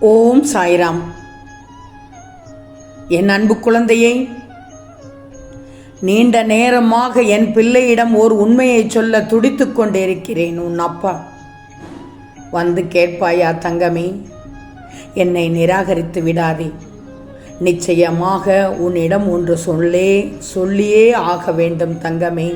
ஓம் சாய்ராம். என் அன்பு குழந்தையை நீண்ட நேரமாக என் பிள்ளையிடம் ஓர் உண்மையை சொல்ல துடித்து கொண்டிருக்கிறேன் உன் அப்பா. வந்து கேட்பாயா தங்கமே என்னை நிராகரித்து விடாதே. நிச்சயமாக உன்னிடம் ஒன்று சொல்லே சொல்லியே ஆக வேண்டும் தங்கமே.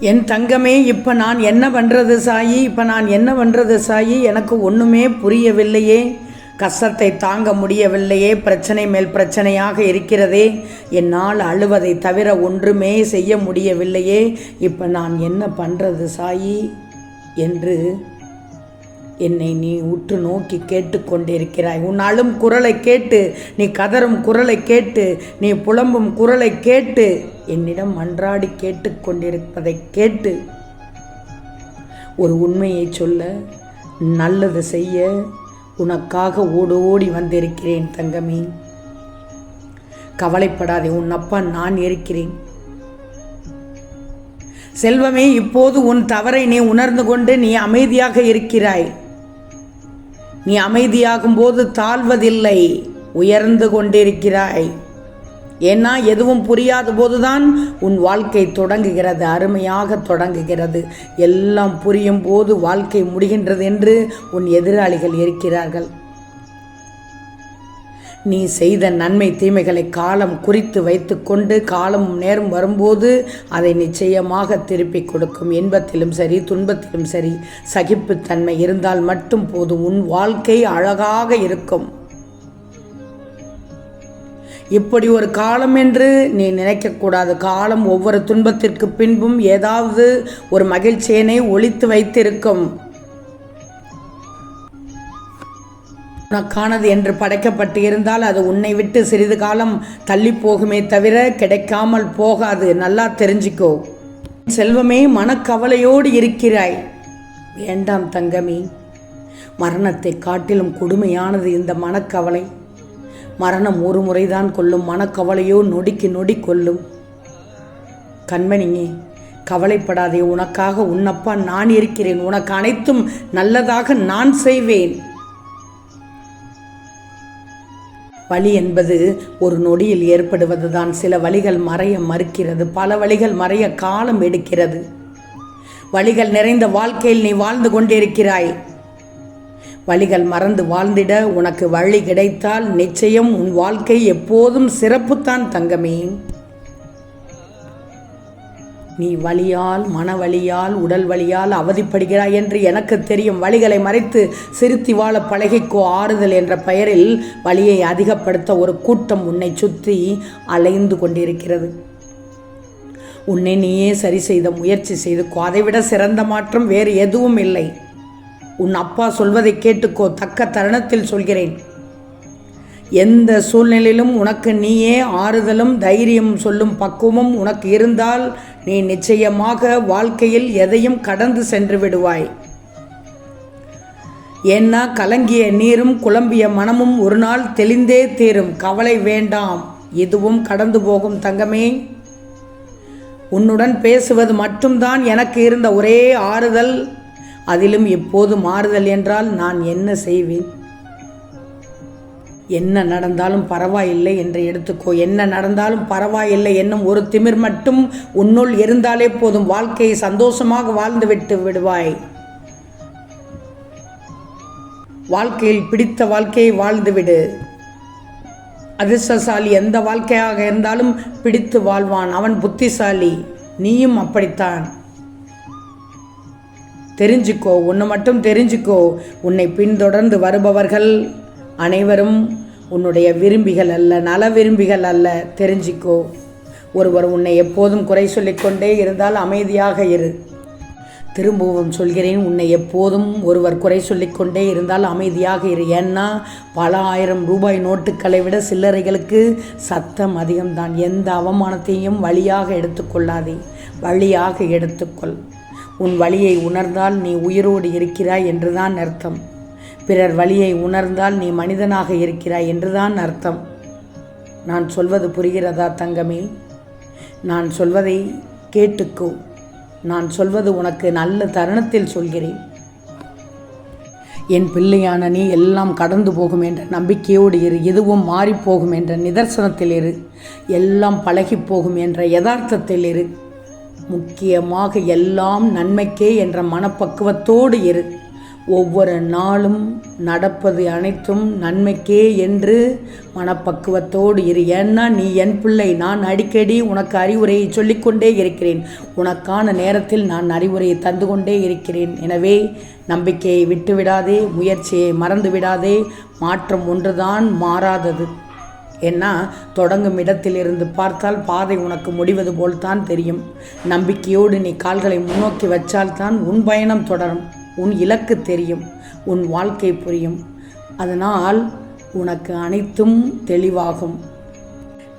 என் தங்கமே இப்போ நான் என்ன பண்ணுறது சாயி? இப்போ நான் என்ன பண்ணுறது சாயி? எனக்கு ஒன்றுமே புரியவில்லையே. கஷ்டத்தை தாங்க முடியவில்லையே. பிரச்சனை மேல் பிரச்சனையாக இருக்கிறதே. என்னால் அழுவதை தவிர ஒன்றுமே செய்ய முடியவில்லையே. இப்போ நான் என்ன பண்ணுறது சாயி? என்று என்னை நீ உற்று நோக்கி கேட்டுக்கொண்டிருக்கிறாய். உன் அழும் குரலை கேட்டு நீ கதறும் குரலை கேட்டு நீ புலம்பும் குரலை கேட்டு என்னிடம் மன்றாடி கேட்டுக்கொண்டிருப்பதை கேட்டு ஒரு உண்மையை சொல்ல நல்லது செய்ய உனக்காக ஓடோடி வந்திருக்கிறேன் தங்கமே. கவலைப்படாதே உன் அப்பா நான் இருக்கிறேன். செல்வமே இப்போது உன் தவறை நீ உணர்ந்து கொண்டு நீ அமைதியாக இருக்கிறாய். நீ அமைதியாகும் போது தாழ்வதில்லை உயர்ந்து கொண்டிருக்கிறாய். ஏன்னா எதுவும் புரியாத போதுதான் உன் வாழ்க்கை தொடங்குகிறது அருமையாக தொடங்குகிறது. எல்லாம் புரியும் போது வாழ்க்கை முடிகின்றது என்று உன் எதிராளிகள் இருக்கிறார்கள். நீ செய்த நன்மை தீமைகளை காலம் குறித்து வைத்துக்கொண்டு காலம் நேரம் வரும்போது அதை நிச்சயமாக திருப்பி கொடுக்கும். இன்பத்திலும் சரி துன்பத்திலும் சரி சகிப்புத்தன்மை இருந்தால் மட்டும் போதும். உன் வாழ்க்கை அழகாக இருக்கும். இப்படி ஒரு காலம் என்று நீ நினைக்கக்கூடாது காலம் ஒவ்வொரு துன்பத்திற்கு பின்பும் ஏதாவது ஒரு மகிழ்ச்சியினை ஒழித்து வைத்திருக்கும். உனக்கானது என்று படைக்கப்பட்டு இருந்தால் அது உன்னை விட்டு சிறிது காலம் தள்ளி போகுமே தவிர கிடைக்காமல் போகாது. நல்லா தெரிஞ்சுக்கோ. செல்வமே மனக்கவலையோடு இருக்கிறாய். வேண்டாம் தங்கமே. மரணத்தை காட்டிலும் கொடுமையானது இந்த மனக்கவலை. மரணம் ஒரு முறைதான் கொள்ளும் மனக்கவலையோ நொடிக்கு நொடி கொல்லும். கண்மணியே கவலைப்படாதே. உனக்காக உன்னப்பா நான் இருக்கிறேன். உனக்கு அனைத்தும் நல்லதாக நான் செய்வேன். வலி என்பது ஒரு நொடியில் ஏற்படுவதுதான். சில வழிகள் மறைய மறுக்கிறது பல வழிகள் மறைய காலம் எடுக்கிறது. வழிகள் நிறைந்த வாழ்க்கையில் நீ வாழ்ந்து கொண்டிருக்கிறாய். வழிகள் மறந்து வாழ்ந்திட உனக்கு வழி கிடைத்தால் நிச்சயம் உன் வாழ்க்கை எப்போதும் சிறப்புத்தான் தங்கமே. நீ வலியால் மனவலியால் உடல் வலியால் அவதிப்படுகிறாய் என்று எனக்கு தெரியும். வழிகளை மறைத்து சிரித்தி வாழ பழகிக்கோ ஆறுதல் என்ற பெயரில் வழியை அதிகப்படுத்த ஒரு கூட்டம் உன்னை சுற்றி அலைந்து கொண்டிருக்கிறது. உன்னை நீயே சரி செய்த முயற்சி செய்துக்கோ. அதைவிட சிறந்த மாற்றம் வேறு எதுவும் இல்லை. உன் அப்பா சொல்வதை கேட்டுக்கோ. தக்க தருணத்தில் சொல்கிறேன். எந்த சூழ்நிலையிலும் உனக்கு நீயே ஆறுதலும் தைரியம் சொல்லும் பக்குவமும் உனக்கு இருந்தால் நீ நிச்சயமாக வாழ்க்கையில் எதையும் கடந்து சென்று விடுவாய். ஏன்னா கலங்கிய நீரும் குழம்பிய மனமும் ஒரு நாள் தெளிந்தே தீரும். கவலை வேண்டாம். இதுவும் கடந்து போகும் தங்கமே. உன்னுடன் பேசுவது மட்டும்தான் எனக்கு இருந்த ஒரே ஆறுதல். அதிலும் இப்போது மாறுதல் என்றால் நான் என்ன செய்வேன்? என்ன நடந்தாலும் பரவாயில்லை என்று எடுத்துக்கோ. என்ன நடந்தாலும் பரவாயில்லை என்னும் ஒரு திமிர் மட்டும் உன்னுள் இருந்தாலே போதும். வாழ்க்கையை சந்தோஷமாக வாழ்ந்து விட்டு விடுவாய். வாழ்க்கையில் பிடித்த வாழ்க்கையை வாழ்ந்துவிடு அதிர்ஷ்டசாலி எந்த வாழ்க்கையாக இருந்தாலும் பிடித்து வாழ்வான். அவன் புத்திசாலி. நீயும் அப்படித்தான். தெரிஞ்சுக்கோ. ஒன்று மட்டும் தெரிஞ்சுக்கோ. உன்னை பின்தொடர்ந்து வருபவர்கள் அனைவரும் உன்னுடைய விரும்பிகள் அல்ல நல விரும்பிகள் அல்ல தெரிஞ்சிக்கோ. ஒருவர் உன்னை எப்போதும் குறை சொல்லிக்கொண்டே இருந்தால் அமைதியாக இரு. திரும்பவும் சொல்கிறேன் உன்னை எப்போதும் ஒருவர் குறை சொல்லிக்கொண்டே இருந்தால் அமைதியாக இரு. ஏன்னா பல ஆயிரம் ரூபாய் நோட்டுகளை விட சில்லறைகளுக்கு சத்தம் அதிகம்தான். எந்த அவமானத்தையும் வழியாக எடுத்துக்கொள்ளாதே வழியாக எடுத்துக்கொள் உன் வழியை உணர்ந்தால் நீ உயிரோடு இருக்கிறாய் என்றுதான் அர்த்தம். பிறர் வழியை உணர்ந்தால் நீ மனிதனாக இருக்கிறாய் என்றுதான் அர்த்தம். நான் சொல்வது புரிகிறதா தங்கமே? நான் சொல்வதை கேட்டுக்கோ. நான் சொல்வது உனக்கு நல்ல தருணத்தில் சொல்கிறேன். என் பிள்ளையான நீ எல்லாம் கடந்து போகும் என்ற நம்பிக்கையோடு இரு. எதுவும் மாறிப்போகும் என்ற நிதர்சனத்தில் இரு. எல்லாம் பழகிப்போகும் என்ற யதார்த்தத்தில் இரு. முக்கியமாக எல்லாம் நன்மைக்கே என்ற மனப்பக்குவத்தோடு இரு. ஒவ்வொரு நாளும் நடப்பது அனைத்தும் நன்மைக்கே என்று மனப்பக்குவத்தோடு இரு. ஏன்னா நீ என் பிள்ளை நான் அடிக்கடி உனக்கு அறிவுரையை சொல்லிக்கொண்டே இருக்கிறேன். உனக்கான நேரத்தில் நான் அறிவுரையை தந்து கொண்டே இருக்கிறேன். எனவே நம்பிக்கையை விட்டுவிடாதே முயற்சியை மறந்து விடாதே மாற்றம் ஒன்றுதான் மாறாதது. ஏன்னா தொடங்கும் இடத்திலிருந்து பார்த்தால் பாதை உனக்கு முடிவது போல்தான் தெரியும். நம்பிக்கையோடு நீ கால்களை முன்னோக்கி வச்சால்தான் உன் பயணம் தொடரும். உன் இலக்கு தெரியும் உன் வாழ்க்கை புரியும். அதனால் உனக்கு அனைத்தும் தெளிவாகும்.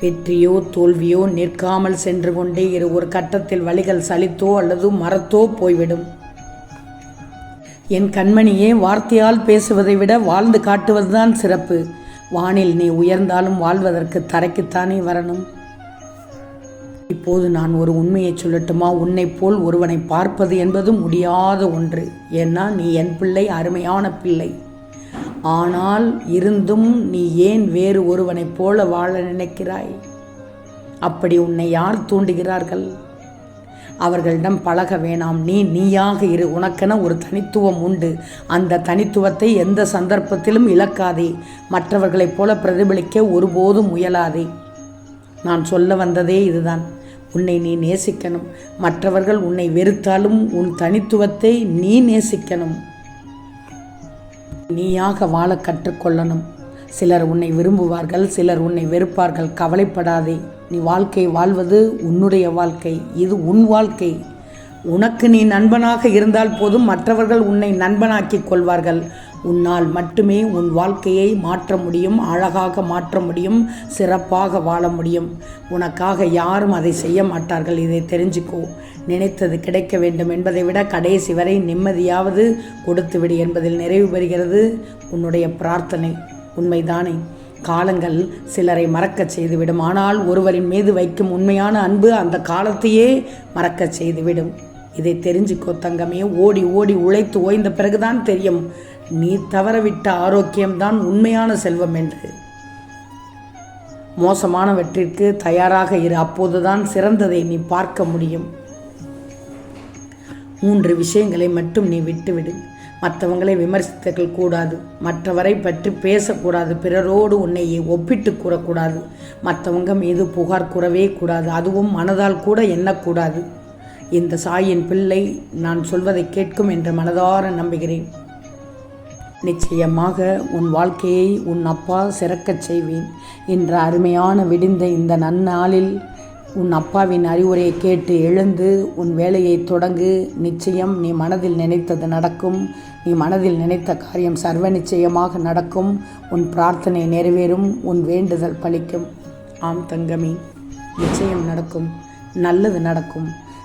வெற்றியோ தோல்வியோ நிற்காமல் சென்று கொண்டே இரு. ஒரு கட்டத்தில் வழிகள் சலித்தோ அல்லது மரத்தோ போய்விடும். என் கண்மணியே வார்த்தையால் பேசுவதை விட வாழ்ந்து காட்டுவதுதான் சிறப்பு. வானில் நீ உயர்ந்தாலும் வாழ்வதற்கு தரைக்குத்தானே வரணும். இப்போது நான் ஒரு உண்மையை சொல்லட்டுமா? உன்னைப் போல் ஒருவனை பார்ப்பது என்பது முடியாத ஒன்று. ஏன்னா நீ என் பிள்ளை அருமையான பிள்ளை. ஆனால் இருந்தும் நீ ஏன் வேறு ஒருவனைப் போல வாழ நினைக்கிறாய்? அப்படி உன்னை யார் தூண்டுகிறார்கள்? அவர்களிடம் பழக வேணாம். நீ நீயாக இரு. உனக்கென ஒரு தனித்துவம் உண்டு. அந்த தனித்துவத்தை எந்த சந்தர்ப்பத்திலும் இழக்காதே. மற்றவர்களைப் போல பிரதிபலிக்க ஒருபோதும் முயலாதே. நான் சொல்ல வந்ததே இதுதான். உன்னை நீ நேசிக்கணும். மற்றவர்கள் உன்னை வெறுத்தாலும் உன் தனித்துவத்தை நீ நேசிக்கணும். நீயாக வாழ கற்றுக்கொள்ளணும். சிலர் உன்னை விரும்புவார்கள் சிலர் உன்னை வெறுப்பார்கள். கவலைப்படாதே. நீ வாழ்க்கை வாழ்வது உன்னுடைய வாழ்க்கை இது உன் வாழ்க்கை. உனக்கு நீ நண்பனாக இருந்தால் போதும் மற்றவர்கள் உன்னை நண்பனாக்கிக் கொள்வார்கள். உன்னால் மட்டுமே உன் வாழ்க்கையை மாற்ற முடியும் அழகாக மாற்ற முடியும் சிறப்பாக வாழ முடியும். உனக்காக யாரும் அதை செய்ய மாட்டார்கள் இதை தெரிஞ்சுக்கோ. நினைத்தது கிடைக்க வேண்டும் என்பதை விட கடைசி வரை நிம்மதியாவது கொடுத்துவிடு என்பதில் நிறைவு பெறுகிறது உன்னுடைய பிரார்த்தனை. உண்மைதானே? காலங்கள் சிலரை மறக்கச் செய்துவிடும். ஆனால் ஒருவரின் மீது வைக்கும் உண்மையான அன்பு அந்த காலத்தையே மறக்கச் செய்துவிடும். இதை தெரிஞ்சுக்கோ தங்கமே. ஓடி ஓடி உழைத்து ஓய்ந்த பிறகுதான் தெரியும். நீ தவறவிட்ட ஆரோக்கியம்தான் உண்மையான செல்வம் என்று. மோசமானவற்றிற்கு தயாராக இரு அப்போதுதான் சிறந்ததை நீ பார்க்க முடியும். மூன்று விஷயங்களை மட்டும் நீ விட்டுவிடு. மற்றவங்களை விமர்சித்தர்கள் கூடாது. மற்றவரை பற்றி பேசக்கூடாது. பிறரோடு உன்னை ஒப்பிட்டு கூறக்கூடாது. மற்றவங்க மீது புகார் கூறவே கூடாது. அதுவும் மனதால் கூட எண்ணக்கூடாது. இந்த சாயின் பிள்ளை நான் சொல்வதை கேட்கும் என்று மனதார நம்புகிறேன். நிச்சயமாக உன் வாழ்க்கையை உன் அப்பா சிறக்கச் செய்வேன் என்ற அருமையான விடிந்த இந்த நன்னாளில் உன் அப்பாவின் அறிவுரையை கேட்டு எழுந்து உன் வேலையை தொடங்கு. நிச்சயம் நீ மனதில் நினைத்தது நடக்கும். நீ மனதில் நினைத்த காரியம் சர்வ நிச்சயமாக நடக்கும். உன் பிரார்த்தனை நிறைவேறும். உன் வேண்டுதல் பலிக்கும். ஆம் தங்கமே நிச்சயம் நடக்கும். நல்லது நடக்கும்.